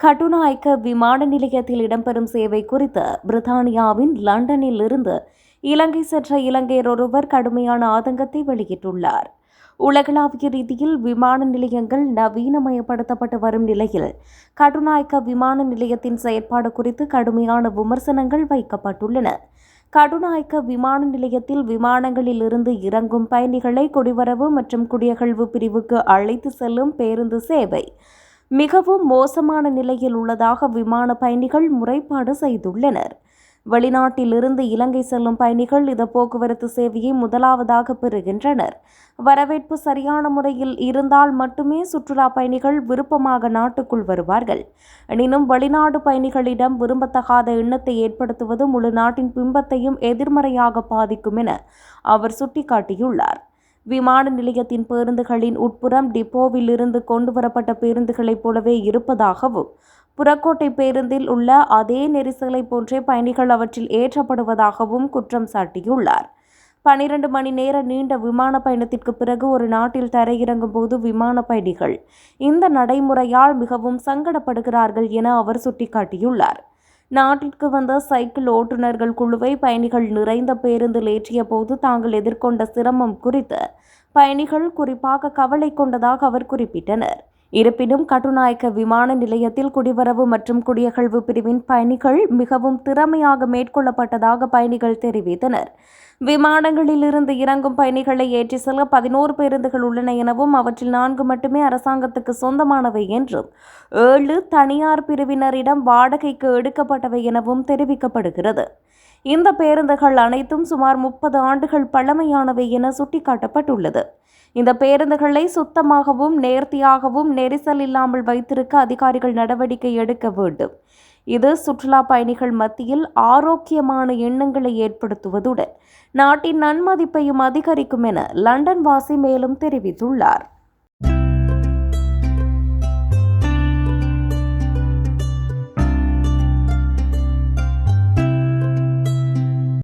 கட்டுநாயக்க விமான நிலையத்தில் இடம்பெறும் சேவை குறித்து பிரித்தானியாவின் லண்டனில் இருந்து இலங்கை சென்ற இலங்கையர் ஒருவர் கடுமையான ஆதங்கத்தை வெளியிட்டுள்ளார். உலகளாவிய ரீதியில் விமான நிலையங்கள் நவீனமயப்படுத்தப்பட்டு வரும் நிலையில் கடுநாயக்க விமான நிலையத்தின் செயற்பாடு குறித்து கடுமையான விமர்சனங்கள் வைக்கப்பட்டுள்ளன. கடுநாயக்க விமான நிலையத்தில் விமானங்களில் இருந்து இறங்கும் பயணிகளை குடிவரவு மற்றும் குடியகழ்வு பிரிவுக்கு அழைத்து செல்லும் பேருந்து சேவை மிகவும் மோசமான நிலையில் உள்ளதாக விமான பயணிகள் முறைப்பாடு செய்துள்ளனர். வெளிநாட்டிலிருந்து இலங்கை செல்லும் பயணிகள் இந்த போக்குவரத்து சேவையை முதலாவதாக பெறுகின்றனர். வரவேற்பு சரியான முறையில் இருந்தால் மட்டுமே சுற்றுலா பயணிகள் விருப்பமாக நாட்டுக்குள் வருவார்கள். எனினும் வெளிநாடு பயணிகளிடம் விரும்பத்தகாத எண்ணத்தை ஏற்படுத்துவது முழு நாட்டின் பிம்பத்தையும் எதிர்மறையாக பாதிக்கும் என அவர் சுட்டிக்காட்டியுள்ளார். விமான நிலையத்தின் பேருந்துகளின் உட்புறம் டிப்போவிலிருந்து கொண்டு வரப்பட்ட பேருந்துகளைப் போலவே இருப்பதாகவும் புறக்கோட்டை பேருந்தில் உள்ள அதே நெரிசலை போன்றே பயணிகள் அவற்றில் ஏற்றப்படுவதாகவும் குற்றம் சாட்டியுள்ளார். பனிரெண்டு மணி நேர நீண்ட விமான பயணத்திற்கு பிறகு ஒரு நாட்டில் தரையிறங்கும் போது விமான பயணிகள் இந்த நடைமுறையால் மிகவும் சங்கடப்படுகிறார்கள் என அவர் சுட்டிக்காட்டியுள்ளார். நாட்டிற்கு வந்த சைக்கிள் ஓட்டுநர்கள் குழுவை பயணிகள் நிறைந்த பேருந்தில் ஏற்றிய போது தாங்கள் எதிர்கொண்ட சிரமம் குறித்து பயணிகள் குறிப்பாக கவலை கொண்டதாக அவர் குறிப்பிட்டனர். இருப்பினும் கட்டுநாயக்க விமான நிலையத்தில் குடிவரவு மற்றும் குடியகழ்வு பிரிவின் பயணிகள் மிகவும் திறமையாக மேற்கொள்ளப்பட்டதாக பயணிகள் தெரிவித்தனர். விமானங்களில் இருந்து இறங்கும் பயணிகளை ஏற்றி செல்ல பதினோரு பேருந்துகள் உள்ளன எனவும் அவற்றில் நான்கு மட்டுமே அரசாங்கத்துக்கு சொந்தமானவை என்றும் ஏழு தனியார் பிரிவினரிடம் வாடகைக்கு எடுக்கப்பட்டவை எனவும் தெரிவிக்கப்படுகிறது. இந்த பேருந்துகள் அனைத்தும் சுமார் முப்பது ஆண்டுகள் பழமையானவை என சுட்டிக்காட்டப்பட்டுள்ளது. இந்த பேருந்துகளை சுத்தமாகவும் நேர்த்தியாகவும் நெரிசல் இல்லாமல் வைத்திருக்க அதிகாரிகள் நடவடிக்கை எடுக்க வேண்டும். இது சுற்றுலா பயணிகள் மத்தியில் ஆரோக்கியமான எண்ணங்களை ஏற்படுத்துவதுடன் நாட்டின் நன்மதிப்பையும் அதிகரிக்கும் என லண்டன் வாசி மேலும் தெரிவித்துள்ளார்.